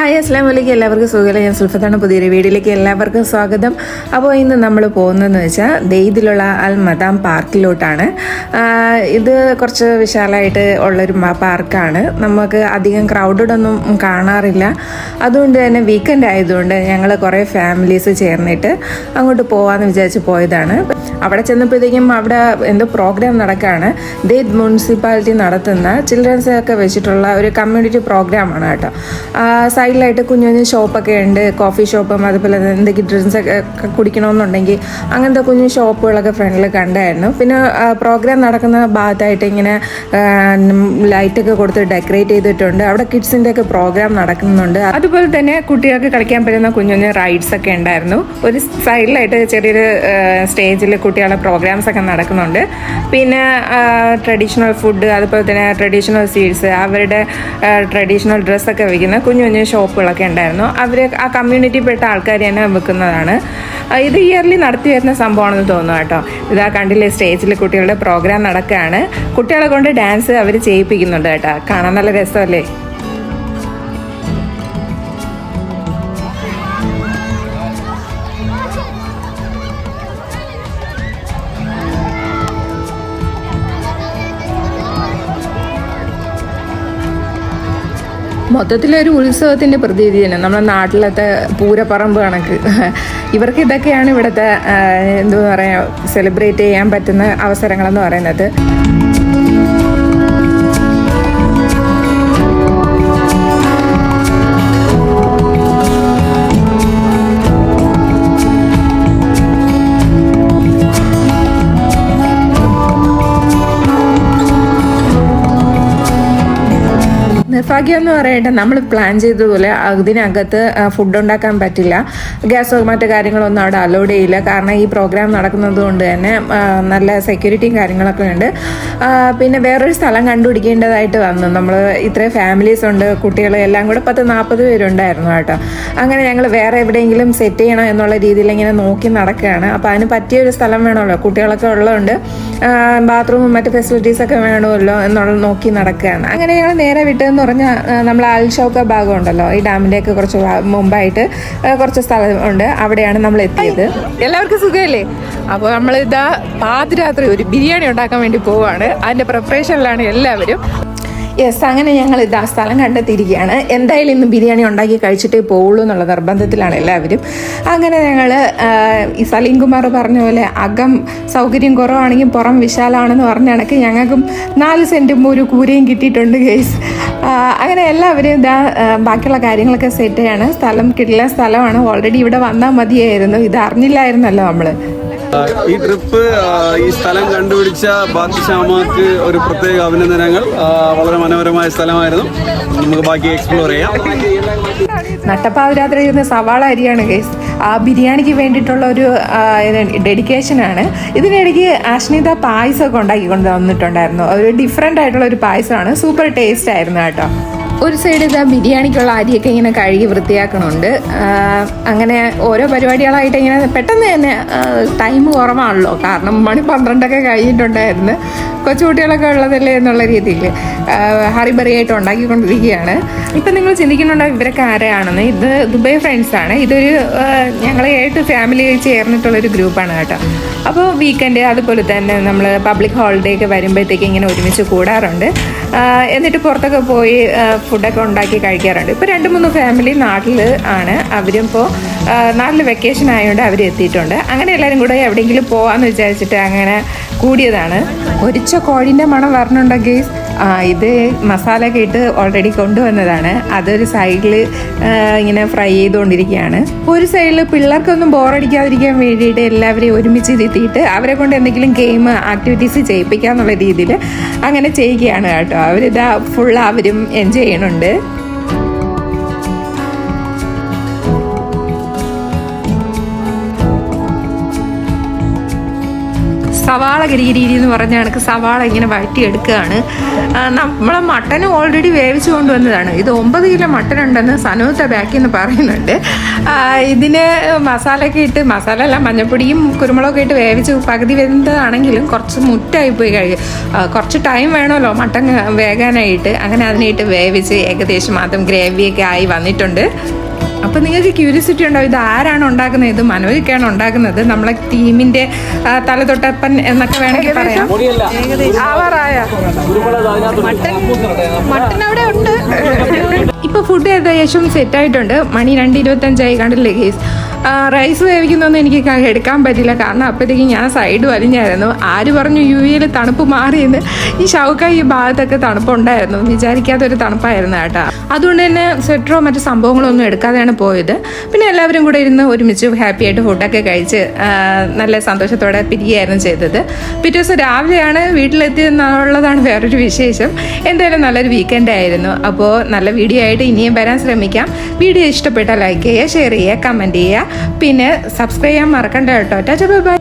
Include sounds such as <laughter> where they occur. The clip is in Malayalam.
ഹായ് അസ്ലാം വലൈക്കും എല്ലാവർക്കും സുഖമില്ല? ഞാൻ സുൽഫത്താണ് പുതിയൊരു വീഡിയോയിലേക്ക് എല്ലാവർക്കും സ്വാഗതം. അപ്പോൾ ഇന്ന് നമ്മൾ പോകുന്നതെന്ന് വെച്ചാൽ ദെയ്തിലുള്ള അൽ മദാം പാർക്കിലോട്ടാണ് ഇത് കുറച്ച് വിശാലമായിട്ട് ഉള്ളൊരു പാർക്കാണ്. നമുക്ക് അധികം ക്രൗഡഡ് ഒന്നും കാണാറില്ല. അതുകൊണ്ട് തന്നെ വീക്കെൻഡ് ആയതുകൊണ്ട് ഞങ്ങൾ കുറേ ഫാമിലീസ് ചേർന്നിട്ട് അങ്ങോട്ട് പോകാമെന്ന് വിചാരിച്ച് പോയതാണ്. അവിടെ ചെന്നപ്പോഴത്തേക്കും അവിടെ എന്തോ പ്രോഗ്രാം നടക്കുകയാണ് ദെയ്ത് മുനിസിപ്പാലിറ്റി നടത്തുന്ന ചിൽഡ്രൻസ് ഒക്കെ വെച്ചിട്ടുള്ള ഒരു കമ്മ്യൂണിറ്റി പ്രോഗ്രാമാണ് കേട്ടോ. ആ, സൈഡിലായിട്ട് കുഞ്ഞു കുഞ്ഞു ഷോപ്പൊക്കെ ഉണ്ട് കോഫി ഷോപ്പും അതുപോലെ എന്തെങ്കിലും ഡ്രിങ്ക്സ് ഒക്കെ കുടിക്കണമെന്നുണ്ടെങ്കിൽ അങ്ങനത്തെ കുഞ്ഞു ഷോപ്പുകളൊക്കെ ഫ്രണ്ടിൽ കണ്ടായിരുന്നു. പിന്നെ പ്രോഗ്രാം നടക്കുന്ന ഭാഗത്തായിട്ട് ഇങ്ങനെ ലൈറ്റൊക്കെ കൊടുത്ത് ഡെക്കറേറ്റ് ചെയ്തിട്ടുണ്ട്. അവിടെ കിഡ്സിന്റെ ഒക്കെ പ്രോഗ്രാം നടക്കുന്നുണ്ട്. അതുപോലെ തന്നെ കുട്ടികൾക്ക് കളിക്കാൻ പറ്റുന്ന കുഞ്ഞു കുഞ്ഞു റൈഡ്സ് ഒക്കെ ഉണ്ടായിരുന്നു. ഒരു സൈഡിലായിട്ട് ചെറിയൊരു സ്റ്റേജിൽ കുട്ടികളുടെ പ്രോഗ്രാംസ് ഒക്കെ നടക്കുന്നുണ്ട്. പിന്നെ ട്രഡീഷണൽ ഫുഡ് അതുപോലെ തന്നെ ട്രഡീഷണൽ സ്വീറ്റ്സ് അവരുടെ ട്രഡീഷണൽ ഡ്രസ്സൊക്കെ വയ്ക്കുന്ന കുഞ്ഞു കുഞ്ഞു ഷോപ്പുകളൊക്കെ ഉണ്ടായിരുന്നു. അവർ ആ കമ്മ്യൂണിറ്റിയിൽപ്പെട്ട ആൾക്കാർ തന്നെ വെക്കുന്നതാണ്. ഇത് ഇയർലി നടത്തി വരുന്ന സംഭവമാണെന്ന് തോന്നുന്നു കേട്ടോ. ഇതാ കണ്ടില്ലേ സ്റ്റേജിൽ കുട്ടികളുടെ പ്രോഗ്രാം നടക്കുകയാണ് കുട്ടികളെ കൊണ്ട് ഡാൻസ് അവർ ചെയ്യിപ്പിക്കുന്നുണ്ട് കേട്ടോ. കാണാൻ നല്ല രസമല്ലേ? മൊത്തത്തിലൊരു ഉത്സവത്തിന്റെ പ്രതീതി തന്നെ. നമ്മുടെ നാട്ടിലത്തെ പൂരപ്പറമ്പ് കണക്ക്. ഇവർക്ക് ഇതൊക്കെയാണ് ഇവിടുത്തെ എന്തോ പറയുക സെലിബ്രേറ്റ് ചെയ്യാൻ പറ്റുന്ന അവസരങ്ങളെന്ന് പറയുന്നത്. നിർഭാഗ്യം എന്ന് പറയട്ടെ നമ്മൾ പ്ലാൻ ചെയ്തതുപോലെ അതിനകത്ത് ഫുഡ് ഉണ്ടാക്കാൻ പറ്റില്ല. ഗ്യാസോ മറ്റു കാര്യങ്ങളൊന്നും അവിടെ അലോഡ് ചെയ്യില്ല. കാരണം ഈ പ്രോഗ്രാം നടക്കുന്നത് കൊണ്ട് തന്നെ നല്ല സെക്യൂരിറ്റിയും കാര്യങ്ങളൊക്കെ ഉണ്ട്. പിന്നെ വേറൊരു സ്ഥലം കണ്ടുപിടിക്കേണ്ടതായിട്ട് വന്നു. നമ്മൾ ഇത്രയും ഫാമിലീസ് ഉണ്ട് കുട്ടികൾ എല്ലാം കൂടെ പത്ത് നാൽപ്പത് പേരുണ്ടായിരുന്നു കേട്ടോ. അങ്ങനെ ഞങ്ങൾ വേറെ എവിടെയെങ്കിലും സെറ്റ് ചെയ്യണം എന്നുള്ള രീതിയിൽ ഇങ്ങനെ നോക്കി നടക്കുകയാണ്. അപ്പോൾ അതിന് പറ്റിയൊരു സ്ഥലം വേണമല്ലോ. കുട്ടികളൊക്കെ ഉള്ളതുകൊണ്ട് ബാത്റൂമും മറ്റ് ഫെസിലിറ്റീസൊക്കെ വേണമല്ലോ എന്നുള്ള നോക്കി നടക്കുകയാണ്. അങ്ങനെ ഞങ്ങൾ നേരെ വിട്ടതെന്ന് പറഞ്ഞാൽ നമ്മൾ അൽഷൗക്ക ഭാഗം ഉണ്ടല്ലോ ഈ ഡാമിന്റെയൊക്കെ കുറച്ച് മുമ്പായിട്ട് കുറച്ച് സ്ഥലം ഉണ്ട്. അവിടെയാണ് നമ്മൾ എത്തിയത്. എല്ലാവർക്കും സുഖമല്ലേ? അപ്പോൾ നമ്മൾ ഇതാ പാതിരാത്രി ഒരു ബിരിയാണി ഉണ്ടാക്കാൻ വേണ്ടി പോവുകയാണ് അതിന്റെ പ്രിപ്പറേഷനിലാണ് എല്ലാവരും. യെസ് അങ്ങനെ ഞങ്ങൾ ഇത് ആ സ്ഥലം കണ്ടെത്തിയിരിക്കുകയാണ്. എന്തായാലും ഇന്ന് ബിരിയാണി ഉണ്ടാക്കി കഴിച്ചിട്ടേ പോവുള്ളൂ എന്നുള്ള നിർബന്ധത്തിലാണ് എല്ലാവരും. അങ്ങനെ ഞങ്ങൾ ഈ സലീം കുമാർ പറഞ്ഞ പോലെ അകം സൗകര്യം കുറവാണെങ്കിൽ പുറം വിശാലമാണെന്ന് പറഞ്ഞ കണക്ക് ഞങ്ങൾക്കും നാല് സെന്റും ഒരു കൂരയും കിട്ടിയിട്ടുണ്ട് ഗേസ് അങ്ങനെ എല്ലാവരും ഇതാ ബാക്കിയുള്ള കാര്യങ്ങളൊക്കെ സെറ്റ് ചെയ്യാണ്. സ്ഥലം കിട്ടില്ല സ്ഥലമാണ്. ഓൾറെഡി ഇവിടെ വന്നാൽ മതിയായിരുന്നു. ഇത് അറിഞ്ഞില്ലായിരുന്നല്ലോ നമ്മൾ. ഈ ട്രിപ്പ് ഈ സ്ഥലം കണ്ടുപിടിച്ച ബാത്തിഷാമാക്ക് ഒരു പ്രത്യേക അഭിനന്ദനങ്ങൾ. വളരെ മനോഹരമായ സ്ഥലമായിരുന്നു. നമുക്ക് ബാക്കി എക്സ്പ്ലോർ ചെയ്യാം. നട്ടപ്പാതിരാത്രി ഇരുന്ന് സവാള അരിയാണ് ഗൈസ് ആ ബിരിയാണിക്ക് വേണ്ടിയിട്ടുള്ള ഒരു ഡെഡിക്കേഷനാണ്. ഇതിനിടയ്ക്ക് അഷ്നിത പായസമൊക്കെ ഉണ്ടാക്കിക്കൊണ്ട് വന്നിട്ടുണ്ടായിരുന്നു. ഒരു ഡിഫറെന്റ് ആയിട്ടുള്ള ഒരു പായസമാണ്. സൂപ്പർ ടേസ്റ്റ് ആയിരുന്നു കേട്ടോ. ഒരു സൈഡ് ഇതാ ബിരിയാണിക്കുള്ള അരിയൊക്കെ ഇങ്ങനെ കഴുകി വൃത്തിയാക്കണുണ്ട്. അങ്ങനെ ഓരോ പരിപാടികളായിട്ട് ഇങ്ങനെ പെട്ടെന്ന് തന്നെ ടൈം കുറവാണല്ലോ. കാരണം മണി പന്ത്രണ്ടൊക്കെ കഴിഞ്ഞിട്ടുണ്ടായിരുന്നു. കൊച്ചുകുട്ടികളൊക്കെ ഉള്ളതല്ലേ എന്നുള്ള രീതിയിൽ ഹറിബറിയായിട്ട് ഉണ്ടാക്കിക്കൊണ്ടിരിക്കുകയാണ്. ഇപ്പം നിങ്ങൾ ചിന്തിക്കുന്നുണ്ടാവും ഇവരൊക്കെ ആരെയാണെന്ന് ഇത് ദുബൈ ഫ്രണ്ട്സ് ആണ്. ഇതൊരു ഞങ്ങൾ ഏട്ട് ഫാമിലി ചേർന്നിട്ടുള്ള ഒരു ഗ്രൂപ്പാണ് കേട്ടോ. അപ്പോൾ വീക്കെൻഡ് അതുപോലെ തന്നെ നമ്മൾ പബ്ലിക് ഹോളിഡേ ഒക്കെ വരുമ്പോഴത്തേക്ക് ഇങ്ങനെ ഒരുമിച്ച് കൂടാറുണ്ട്. എന്നിട്ട് പുറത്തൊക്കെ പോയി ഫുഡൊക്കെ ഉണ്ടാക്കി കഴിക്കാറുണ്ട്. ഇപ്പോൾ രണ്ട് മൂന്ന് ഫാമിലി നാട്ടിൽ ആണ്. അവരും ഇപ്പോൾ നാട്ടിൽ വെക്കേഷൻ ആയതുകൊണ്ട് അവർ എത്തിയിട്ടുണ്ട്. അങ്ങനെ എല്ലാവരും കൂടെ എവിടെയെങ്കിലും പോകാമെന്ന് വിചാരിച്ചിട്ട് അങ്ങനെ കൂടിയതാണ്. ഒരിച്ച കോഴിന്റെ മണം വരണുണ്ടോ ഗെയ്സ്? ഇത് മസാല ഒക്കെ ഇട്ട് ഓൾറെഡി കൊണ്ടുവന്നതാണ്. അതൊരു സൈഡിൽ ഇങ്ങനെ ഫ്രൈ ചെയ്തുകൊണ്ടിരിക്കുകയാണ്. ഒരു സൈഡിൽ പിള്ളേർക്കൊന്നും ബോറടിക്കാതിരിക്കാൻ വേണ്ടിയിട്ട് എല്ലാവരെയും ഒരുമിച്ച് ഇരുത്തിയിട്ട് അവരെ കൊണ്ട് എന്തെങ്കിലും ഗെയിം ആക്ടിവിറ്റീസ് ചെയ്യിപ്പിക്കാന്നുള്ള രീതിയിൽ അങ്ങനെ ചെയ്യുകയാണ് കേട്ടോ. അവരിതാ ഫുൾ അവരും എൻജോയ് ചെയ്യണുണ്ട് സവാള ഗിരിഗിരി എന്ന് പറഞ്ഞ കണക്ക് സവാള ഇങ്ങനെ വഴറ്റിയെടുക്കുകയാണ്. നമ്മളെ മട്ടൻ ഓൾറെഡി വേവിച്ചു കൊണ്ടുവന്നതാണ്. ഇത് ഒമ്പത് കിലോ മട്ടൻ ഉണ്ടെന്ന് സനൂത്ത ബാക്കി എന്ന് പറയുന്നുണ്ട്. ഇതിന് മസാലയൊക്കെ ഇട്ട് മസാല അല്ല മഞ്ഞപ്പൊടിയും കുരുമുളകൊക്കെ ഇട്ട് വേവിച്ച് പകുതി വെന്തതാണെങ്കിലും കുറച്ച് മുറ്റായി പോയി കഴിയും കുറച്ച് ടൈം വേണമല്ലോ മട്ടൻ വേകാനായിട്ട്. അങ്ങനെ അതിനായിട്ട് വേവിച്ച് ഏകദേശം അതും ഗ്രേവിയൊക്കെ ആയി വന്നിട്ടുണ്ട്. അപ്പൊ നിങ്ങൾക്ക് ക്യൂരിയോസിറ്റി ഉണ്ടോ? ഇത് ആരാണ് ഉണ്ടാക്കുന്നത്? ഇത് മനോജിക്കാണ് ഉണ്ടാക്കുന്നത്. നമ്മളെ ടീമിന്റെ തല തലതൊട്ടപ്പൻ എന്നൊക്കെ വേണമെങ്കിൽ പറയാം. ആവാറായ? മട്ടൻ അവിടെ ഉണ്ട്. <laughs> ഇപ്പൊ ഫുഡ് ഏകദേശം സെറ്റ് ആയിട്ടുണ്ട്. മണി രണ്ട് ഇരുപത്തഞ്ചായി കണ്ടില്ലേ കേസ് റൈസ് വേവിക്കുന്നൊന്നും എനിക്ക് എടുക്കാൻ പറ്റില്ല. കാരണം അപ്പോഴത്തേക്കും ഞാൻ സൈഡ് വലിഞ്ഞായിരുന്നു. ആര് പറഞ്ഞു യു എയിൽ തണുപ്പ് മാറിയെന്ന്? ഈ ഷൗക്ക ഈ ഭാഗത്തൊക്കെ തണുപ്പുണ്ടായിരുന്നു. വിചാരിക്കാത്തൊരു തണുപ്പായിരുന്നു കേട്ടോ. അതുകൊണ്ട് തന്നെ സ്വെറ്ററോ മറ്റു സംഭവങ്ങളോ ഒന്നും എടുക്കാതെയാണ് പോയത്. പിന്നെ എല്ലാവരും കൂടെ ഇരുന്ന് ഒരുമിച്ച് ഹാപ്പി ആയിട്ട് ഫുഡൊക്കെ കഴിച്ച് നല്ല സന്തോഷത്തോടെ പിരികയായിരുന്നു ചെയ്തത്. പിറ്റേ ദിവസം രാവിലെയാണ് വീട്ടിലെത്തിയെന്നുള്ളതാണ് വേറൊരു വിശേഷം. എന്തായാലും നല്ലൊരു വീക്കെൻഡ് ആയിരുന്നു. അപ്പോൾ നല്ല വീഡിയോ ആയിട്ട് ഇനിയും വരാൻ ശ്രമിക്കാം. വീഡിയോ ഇഷ്ടപ്പെട്ടാൽ ലൈക്ക് ചെയ്യുക ഷെയർ ചെയ്യുക കമന്റ് ചെയ്യുക. പിന്നെ സബ്സ്ക്രൈബ് ചെയ്യാൻ മറക്കണ്ട കേട്ടോ. Tata bye.